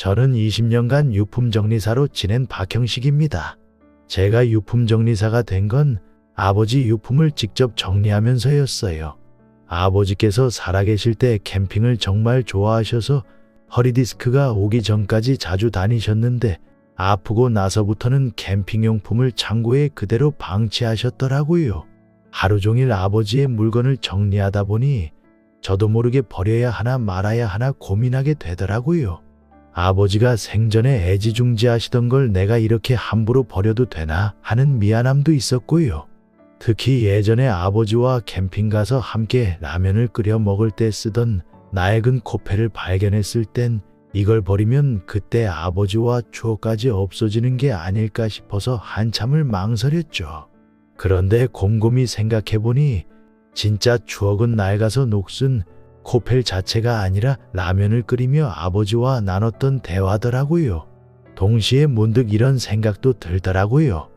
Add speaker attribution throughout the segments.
Speaker 1: 저는 20년간 유품정리사로 지낸 박형식입니다. 제가 유품정리사가 된 건 아버지 유품을 직접 정리하면서였어요. 아버지께서 살아계실 때 캠핑을 정말 좋아하셔서 허리디스크가 오기 전까지 자주 다니셨는데 아프고 나서부터는 캠핑용품을 창고에 그대로 방치하셨더라고요. 하루 종일 아버지의 물건을 정리하다 보니 저도 모르게 버려야 하나 말아야 하나 고민하게 되더라고요. 아버지가 생전에 애지중지하시던 걸 내가 이렇게 함부로 버려도 되나 하는 미안함도 있었고요. 특히 예전에 아버지와 캠핑 가서 함께 라면을 끓여 먹을 때 쓰던 낡은 코페를 발견했을 땐 이걸 버리면 그때 아버지와 추억까지 없어지는 게 아닐까 싶어서 한참을 망설였죠. 그런데 곰곰이 생각해보니 진짜 추억은 낡아서 녹슨 코펠 자체가 아니라 라면을 끓이며 아버지와 나눴던 대화더라고요. 동시에 문득 이런 생각도 들더라고요.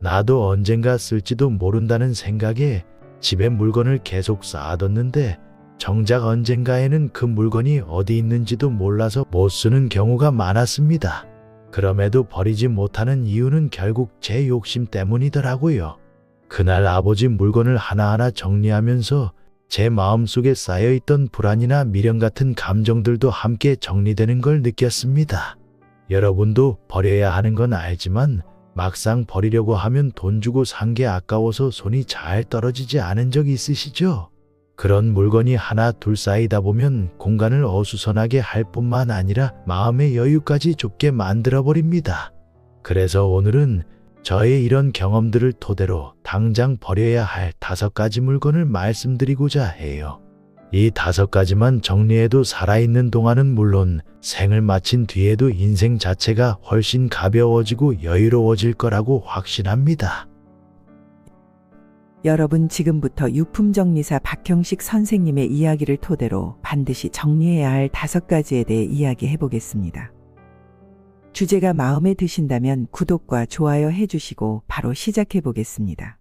Speaker 1: 나도 언젠가 쓸지도 모른다는 생각에 집에 물건을 계속 쌓아뒀는데 정작 언젠가에는 그 물건이 어디 있는지도 몰라서 못 쓰는 경우가 많았습니다. 그럼에도 버리지 못하는 이유는 결국 제 욕심 때문이더라고요. 그날 아버지 물건을 하나하나 정리하면서 제 마음속에 쌓여있던 불안이나 미련 같은 감정들도 함께 정리되는 걸 느꼈습니다. 여러분도 버려야 하는 건 알지만 막상 버리려고 하면 돈 주고 산 게 아까워서 손이 잘 떨어지지 않은 적 있으시죠? 그런 물건이 하나 둘 쌓이다 보면 공간을 어수선하게 할 뿐만 아니라 마음의 여유까지 좁게 만들어버립니다. 그래서 오늘은 저의 이런 경험들을 토대로 당장 버려야 할 다섯 가지 물건을 말씀드리고자 해요. 이 다섯 가지만 정리해도 살아있는 동안은 물론 생을 마친 뒤에도 인생 자체가 훨씬 가벼워지고 여유로워질 거라고 확신합니다.
Speaker 2: 여러분 지금부터 유품정리사 박형식 선생님의 이야기를 토대로 반드시 정리해야 할 다섯 가지에 대해 이야기해 보겠습니다. 주제가 마음에 드신다면 구독과 좋아요 해주시고 바로 시작해 보겠습니다.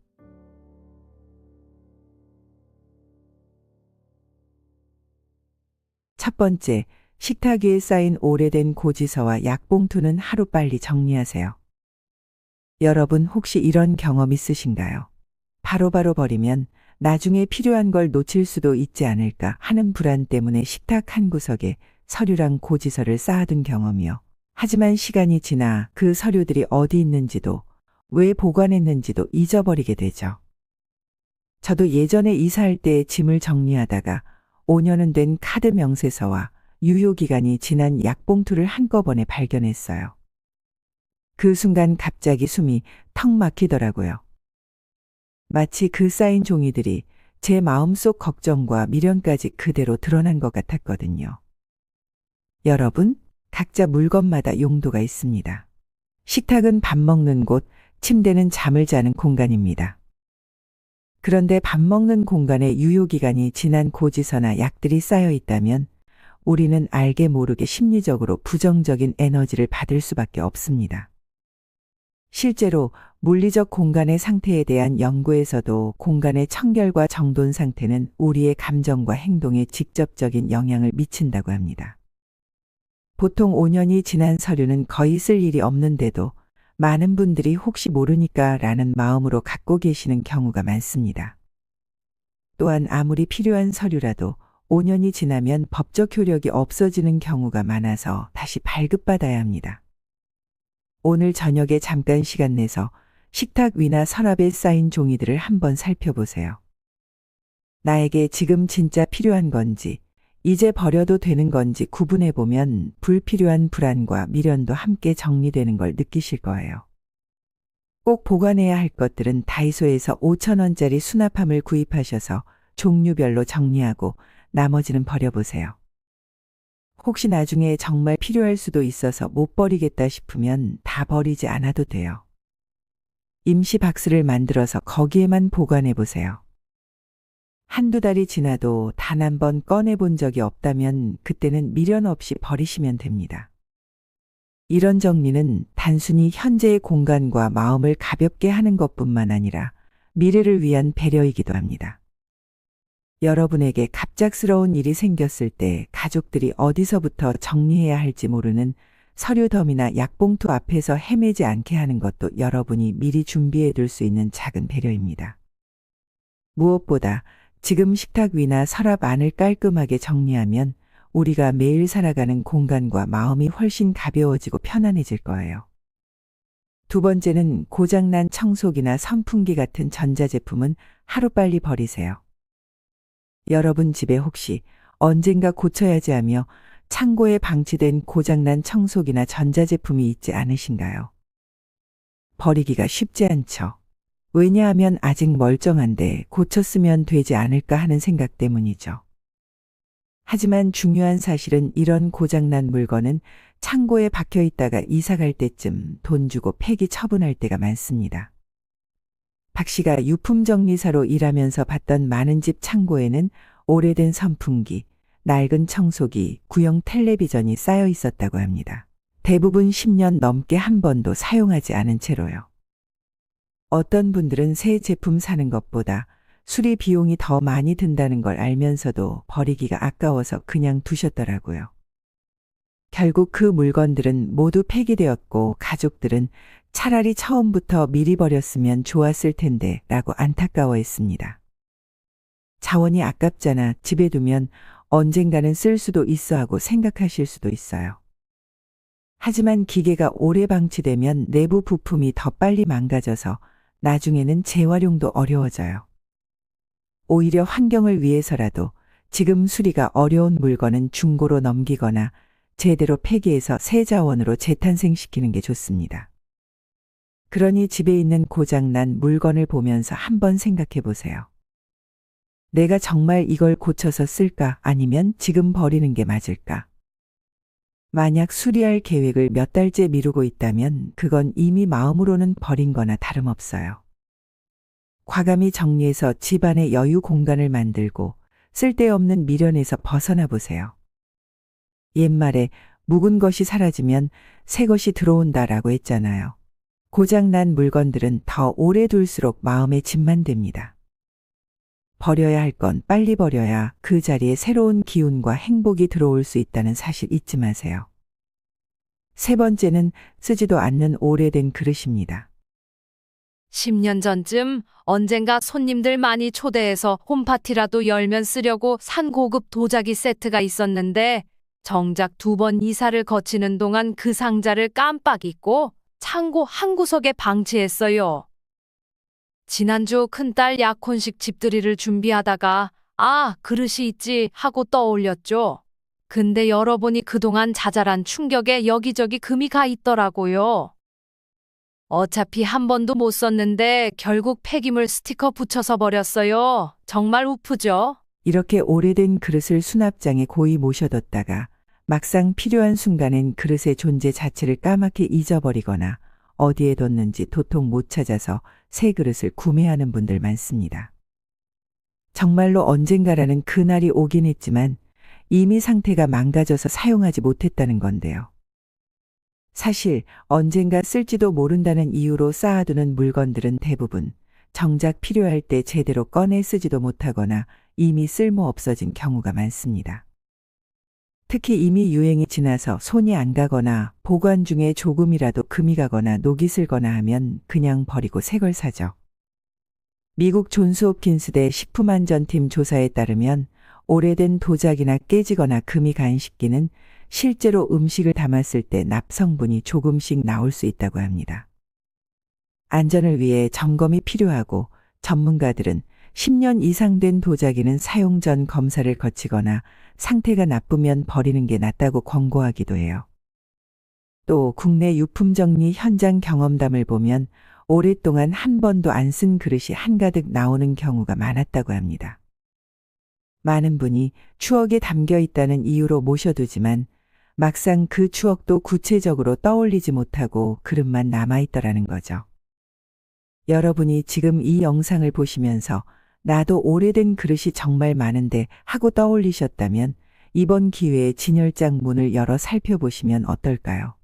Speaker 2: 첫 번째, 식탁 위에 쌓인 오래된 고지서와 약봉투는 하루빨리 정리하세요. 여러분 혹시 이런 경험 있으신가요? 바로바로 버리면 나중에 필요한 걸 놓칠 수도 있지 않을까 하는 불안 때문에 식탁 한 구석에 서류랑 고지서를 쌓아둔 경험이요. 하지만 시간이 지나 그 서류들이 어디 있는지도 왜 보관했는지도 잊어버리게 되죠. 저도 예전에 이사할 때 짐을 정리하다가 5년은 된 카드 명세서와 유효기간이 지난 약봉투를 한꺼번에 발견했어요. 그 순간 갑자기 숨이 턱 막히더라고요. 마치 그 쌓인 종이들이 제 마음속 걱정과 미련까지 그대로 드러난 것 같았거든요. 여러분, 각자 물건마다 용도가 있습니다. 식탁은 밥 먹는 곳, 침대는 잠을 자는 공간입니다. 그런데 밥 먹는 공간에 유효기간이 지난 고지서나 약들이 쌓여 있다면 우리는 알게 모르게 심리적으로 부정적인 에너지를 받을 수밖에 없습니다. 실제로 물리적 공간의 상태에 대한 연구에서도 공간의 청결과 정돈 상태는 우리의 감정과 행동에 직접적인 영향을 미친다고 합니다. 보통 5년이 지난 서류는 거의 쓸 일이 없는데도 많은 분들이 혹시 모르니까 라는 마음으로 갖고 계시는 경우가 많습니다. 또한 아무리 필요한 서류라도 5년이 지나면 법적 효력이 없어지는 경우가 많아서 다시 발급받아야 합니다. 오늘 저녁에 잠깐 시간 내서 식탁 위나 서랍에 쌓인 종이들을 한번 살펴보세요. 나에게 지금 진짜 필요한 건지, 이제 버려도 되는 건지 구분해 보면 불필요한 불안과 미련도 함께 정리되는 걸 느끼실 거예요. 꼭 보관해야 할 것들은 다이소에서 5천원짜리 수납함을 구입하셔서 종류별로 정리하고 나머지는 버려보세요. 혹시 나중에 정말 필요할 수도 있어서 못 버리겠다 싶으면 다 버리지 않아도 돼요. 임시 박스를 만들어서 거기에만 보관해 보세요. 한두 달이 지나도 단 한 번 꺼내본 적이 없다면 그때는 미련 없이 버리시면 됩니다. 이런 정리는 단순히 현재의 공간과 마음을 가볍게 하는 것뿐만 아니라 미래를 위한 배려이기도 합니다. 여러분에게 갑작스러운 일이 생겼을 때 가족들이 어디서부터 정리해야 할지 모르는 서류 덤이나 약봉투 앞에서 헤매지 않게 하는 것도 여러분이 미리 준비해 둘 수 있는 작은 배려입니다. 무엇보다 지금 식탁 위나 서랍 안을 깔끔하게 정리하면 우리가 매일 살아가는 공간과 마음이 훨씬 가벼워지고 편안해질 거예요. 두 번째는 고장난 청소기나 선풍기 같은 전자제품은 하루빨리 버리세요. 여러분 집에 혹시 언젠가 고쳐야지 하며 창고에 방치된 고장난 청소기나 전자제품이 있지 않으신가요? 버리기가 쉽지 않죠. 왜냐하면 아직 멀쩡한데 고쳤으면 되지 않을까 하는 생각 때문이죠. 하지만 중요한 사실은 이런 고장난 물건은 창고에 박혀 있다가 이사 갈 때쯤 돈 주고 폐기 처분할 때가 많습니다. 박 씨가 유품 정리사로 일하면서 봤던 많은 집 창고에는 오래된 선풍기, 낡은 청소기, 구형 텔레비전이 쌓여 있었다고 합니다. 대부분 10년 넘게 한 번도 사용하지 않은 채로요. 어떤 분들은 새 제품 사는 것보다 수리 비용이 더 많이 든다는 걸 알면서도 버리기가 아까워서 그냥 두셨더라고요. 결국 그 물건들은 모두 폐기되었고 가족들은 차라리 처음부터 미리 버렸으면 좋았을 텐데 라고 안타까워했습니다. 자원이 아깝잖아. 집에 두면 언젠가는 쓸 수도 있어 하고 생각하실 수도 있어요. 하지만 기계가 오래 방치되면 내부 부품이 더 빨리 망가져서 나중에는 재활용도 어려워져요. 오히려 환경을 위해서라도 지금 수리가 어려운 물건은 중고로 넘기거나 제대로 폐기해서 새 자원으로 재탄생시키는 게 좋습니다. 그러니 집에 있는 고장난 물건을 보면서 한번 생각해 보세요. 내가 정말 이걸 고쳐서 쓸까 아니면 지금 버리는 게 맞을까? 만약 수리할 계획을 몇 달째 미루고 있다면 그건 이미 마음으로는 버린 거나 다름없어요. 과감히 정리해서 집안의 여유 공간을 만들고 쓸데없는 미련에서 벗어나 보세요. 옛말에 묵은 것이 사라지면 새 것이 들어온다라고 했잖아요. 고장난 물건들은 더 오래 둘수록 마음에 짐만 됩니다. 버려야 할 건 빨리 버려야 그 자리에 새로운 기운과 행복이 들어올 수 있다는 사실 잊지 마세요. 세 번째는 쓰지도 않는 오래된 그릇입니다.
Speaker 3: 10년 전쯤 언젠가 손님들 많이 초대해서 홈파티라도 열면 쓰려고 산 고급 도자기 세트가 있었는데 정작 두 번 이사를 거치는 동안 그 상자를 깜빡 잊고 창고 한 구석에 방치했어요. 지난주 큰딸 약혼식 집들이를 준비하다가 아, 그릇이 있지 하고 떠올렸죠. 근데 열어보니 그동안 자잘한 충격에 여기저기 금이 가 있더라고요. 어차피 한 번도 못 썼는데 결국 폐기물 스티커 붙여서 버렸어요. 정말 우프죠?
Speaker 2: 이렇게 오래된 그릇을 수납장에 고이 모셔뒀다가 막상 필요한 순간엔 그릇의 존재 자체를 까맣게 잊어버리거나 어디에 뒀는지 도통 못 찾아서 새 그릇을 구매하는 분들 많습니다. 정말로 언젠가라는 그날이 오긴 했지만 이미 상태가 망가져서 사용하지 못했다는 건데요. 사실 언젠가 쓸지도 모른다는 이유로 쌓아두는 물건들은 대부분 정작 필요할 때 제대로 꺼내 쓰지도 못하거나 이미 쓸모 없어진 경우가 많습니다. 특히 이미 유행이 지나서 손이 안 가거나 보관 중에 조금이라도 금이 가거나 녹이 슬거나 하면 그냥 버리고 새 걸 사죠. 미국 존스 홉킨스대 식품안전팀 조사에 따르면 오래된 도자기나 깨지거나 금이 간 식기는 실제로 음식을 담았을 때 납성분이 조금씩 나올 수 있다고 합니다. 안전을 위해 점검이 필요하고 전문가들은 10년 이상 된 도자기는 사용 전 검사를 거치거나 상태가 나쁘면 버리는 게 낫다고 권고하기도 해요. 또 국내 유품 정리 현장 경험담을 보면 오랫동안 한 번도 안 쓴 그릇이 한가득 나오는 경우가 많았다고 합니다. 많은 분이 추억에 담겨 있다는 이유로 모셔두지만 막상 그 추억도 구체적으로 떠올리지 못하고 그릇만 남아있더라는 거죠. 여러분이 지금 이 영상을 보시면서 나도 오래된 그릇이 정말 많은데 하고 떠올리셨다면 이번 기회에 진열장 문을 열어 살펴보시면 어떨까요?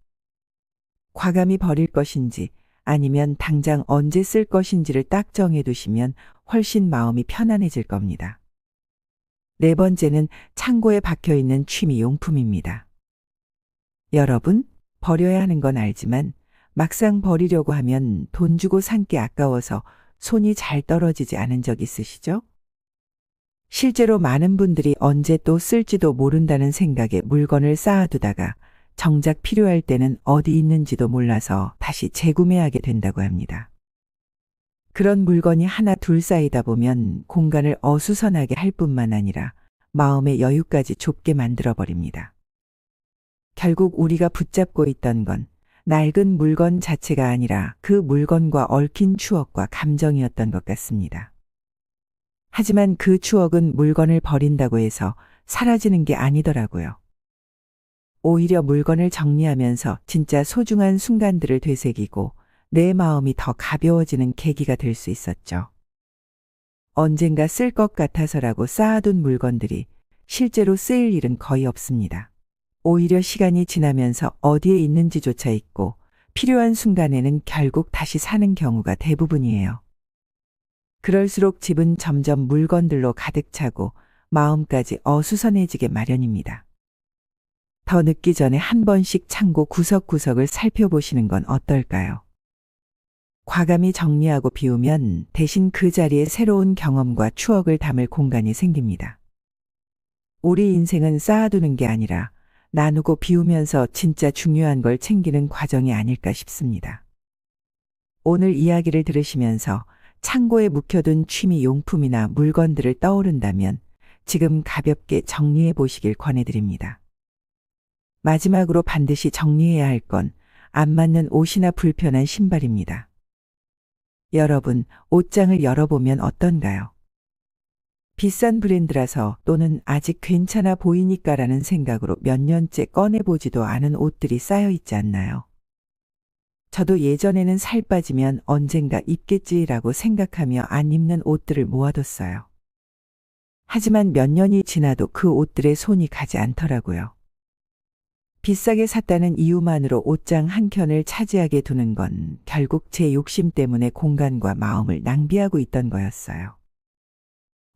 Speaker 2: 과감히 버릴 것인지 아니면 당장 언제 쓸 것인지를 딱 정해 두시면 훨씬 마음이 편안해질 겁니다. 네 번째는 창고에 박혀 있는 취미 용품입니다. 여러분, 버려야 하는 건 알지만 막상 버리려고 하면 돈 주고 산 게 아까워서 손이 잘 떨어지지 않은 적 있으시죠? 실제로 많은 분들이 언제 또 쓸지도 모른다는 생각에 물건을 쌓아두다가 정작 필요할 때는 어디 있는지도 몰라서 다시 재구매하게 된다고 합니다. 그런 물건이 하나 둘 쌓이다 보면 공간을 어수선하게 할 뿐만 아니라 마음의 여유까지 좁게 만들어 버립니다. 결국 우리가 붙잡고 있던 건 낡은 물건 자체가 아니라 그 물건과 얽힌 추억과 감정이었던 것 같습니다. 하지만 그 추억은 물건을 버린다고 해서 사라지는 게 아니더라고요. 오히려 물건을 정리하면서 진짜 소중한 순간들을 되새기고 내 마음이 더 가벼워지는 계기가 될 수 있었죠. 언젠가 쓸 것 같아서라고 쌓아둔 물건들이 실제로 쓰일 일은 거의 없습니다. 오히려 시간이 지나면서 어디에 있는지조차 잊고 필요한 순간에는 결국 다시 사는 경우가 대부분이에요. 그럴수록 집은 점점 물건들로 가득 차고 마음까지 어수선해지게 마련입니다. 더 늦기 전에 한 번씩 창고 구석구석을 살펴보시는 건 어떨까요? 과감히 정리하고 비우면 대신 그 자리에 새로운 경험과 추억을 담을 공간이 생깁니다. 우리 인생은 쌓아두는 게 아니라 나누고 비우면서 진짜 중요한 걸 챙기는 과정이 아닐까 싶습니다. 오늘 이야기를 들으시면서 창고에 묵혀둔 취미 용품이나 물건들을 떠오른다면 지금 가볍게 정리해 보시길 권해드립니다. 마지막으로 반드시 정리해야 할 건 안 맞는 옷이나 불편한 신발입니다. 여러분, 옷장을 열어보면 어떤가요? 비싼 브랜드라서 또는 아직 괜찮아 보이니까라는 생각으로 몇 년째 꺼내보지도 않은 옷들이 쌓여 있지 않나요? 저도 예전에는 살 빠지면 언젠가 입겠지라고 생각하며 안 입는 옷들을 모아뒀어요. 하지만 몇 년이 지나도 그 옷들의 손이 가지 않더라고요. 비싸게 샀다는 이유만으로 옷장 한 켠을 차지하게 두는 건 결국 제 욕심 때문에 공간과 마음을 낭비하고 있던 거였어요.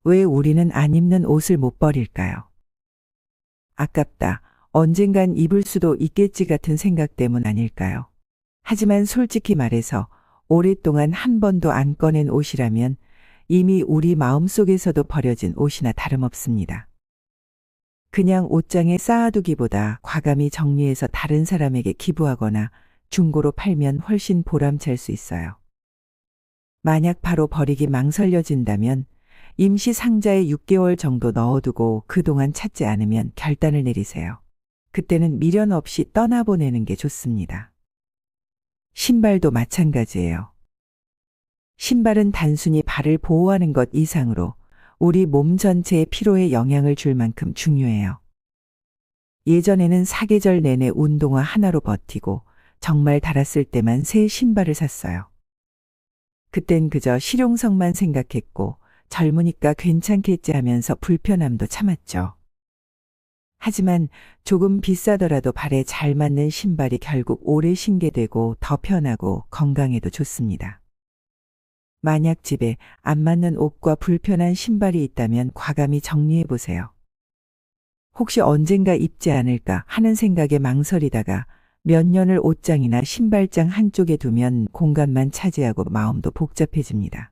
Speaker 2: 왜 우리는 안 입는 옷을 못 버릴까요? 아깝다. 언젠간 입을 수도 있겠지 같은 생각 때문 아닐까요? 하지만 솔직히 말해서 오랫동안 한 번도 안 꺼낸 옷이라면 이미 우리 마음속에서도 버려진 옷이나 다름없습니다. 그냥 옷장에 쌓아두기보다 과감히 정리해서 다른 사람에게 기부하거나 중고로 팔면 훨씬 보람찰 수 있어요. 만약 바로 버리기 망설여진다면 임시 상자에 6개월 정도 넣어두고 그동안 찾지 않으면 결단을 내리세요. 그때는 미련 없이 떠나보내는 게 좋습니다. 신발도 마찬가지예요. 신발은 단순히 발을 보호하는 것 이상으로 우리 몸 전체의 피로에 영향을 줄 만큼 중요해요. 예전에는 사계절 내내 운동화 하나로 버티고 정말 달았을 때만 새 신발을 샀어요. 그땐 그저 실용성만 생각했고 젊으니까 괜찮겠지 하면서 불편함도 참았죠. 하지만 조금 비싸더라도 발에 잘 맞는 신발이 결국 오래 신게 되고 더 편하고 건강에도 좋습니다. 만약 집에 안 맞는 옷과 불편한 신발이 있다면 과감히 정리해 보세요. 혹시 언젠가 입지 않을까 하는 생각에 망설이다가 몇 년을 옷장이나 신발장 한쪽에 두면 공간만 차지하고 마음도 복잡해집니다.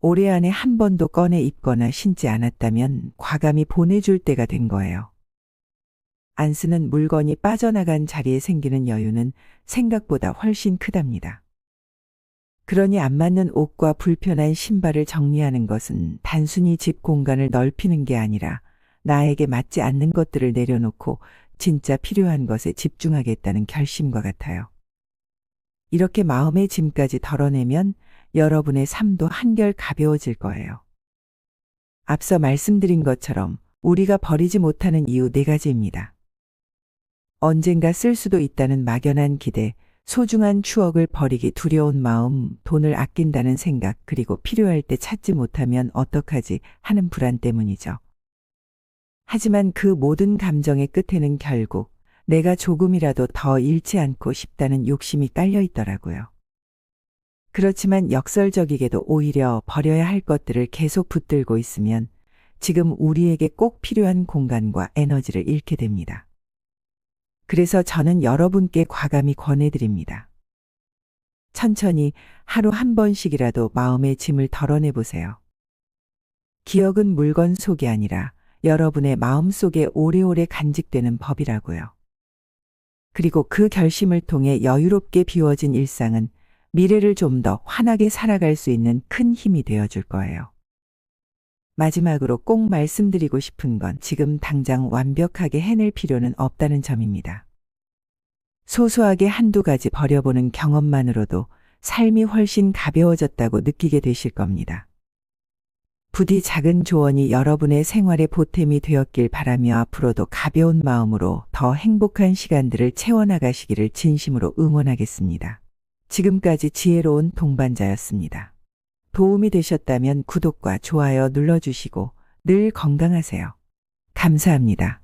Speaker 2: 올해 안에 한 번도 꺼내 입거나 신지 않았다면 과감히 보내줄 때가 된 거예요. 안 쓰는 물건이 빠져나간 자리에 생기는 여유는 생각보다 훨씬 크답니다. 그러니 안 맞는 옷과 불편한 신발을 정리하는 것은 단순히 집 공간을 넓히는 게 아니라 나에게 맞지 않는 것들을 내려놓고 진짜 필요한 것에 집중하겠다는 결심과 같아요. 이렇게 마음의 짐까지 덜어내면 여러분의 삶도 한결 가벼워질 거예요. 앞서 말씀드린 것처럼 우리가 버리지 못하는 이유 네 가지입니다. 언젠가 쓸 수도 있다는 막연한 기대, 소중한 추억을 버리기 두려운 마음, 돈을 아낀다는 생각, 그리고 필요할 때 찾지 못하면 어떡하지 하는 불안 때문이죠. 하지만 그 모든 감정의 끝에는 결국 내가 조금이라도 더 잃지 않고 싶다는 욕심이 깔려 있더라고요. 그렇지만 역설적이게도 오히려 버려야 할 것들을 계속 붙들고 있으면 지금 우리에게 꼭 필요한 공간과 에너지를 잃게 됩니다. 그래서 저는 여러분께 과감히 권해드립니다. 천천히 하루 한 번씩이라도 마음의 짐을 덜어내 보세요. 기억은 물건 속이 아니라 여러분의 마음 속에 오래오래 간직되는 법이라고요. 그리고 그 결심을 통해 여유롭게 비워진 일상은 미래를 좀 더 환하게 살아갈 수 있는 큰 힘이 되어줄 거예요. 마지막으로 꼭 말씀드리고 싶은 건 지금 당장 완벽하게 해낼 필요는 없다는 점입니다. 소소하게 한두 가지 버려보는 경험만으로도 삶이 훨씬 가벼워졌다고 느끼게 되실 겁니다. 부디 작은 조언이 여러분의 생활의 보탬이 되었길 바라며 앞으로도 가벼운 마음으로 더 행복한 시간들을 채워나가시기를 진심으로 응원하겠습니다. 지금까지 지혜로운 동반자였습니다. 도움이 되셨다면 구독과 좋아요 눌러주시고 늘 건강하세요. 감사합니다.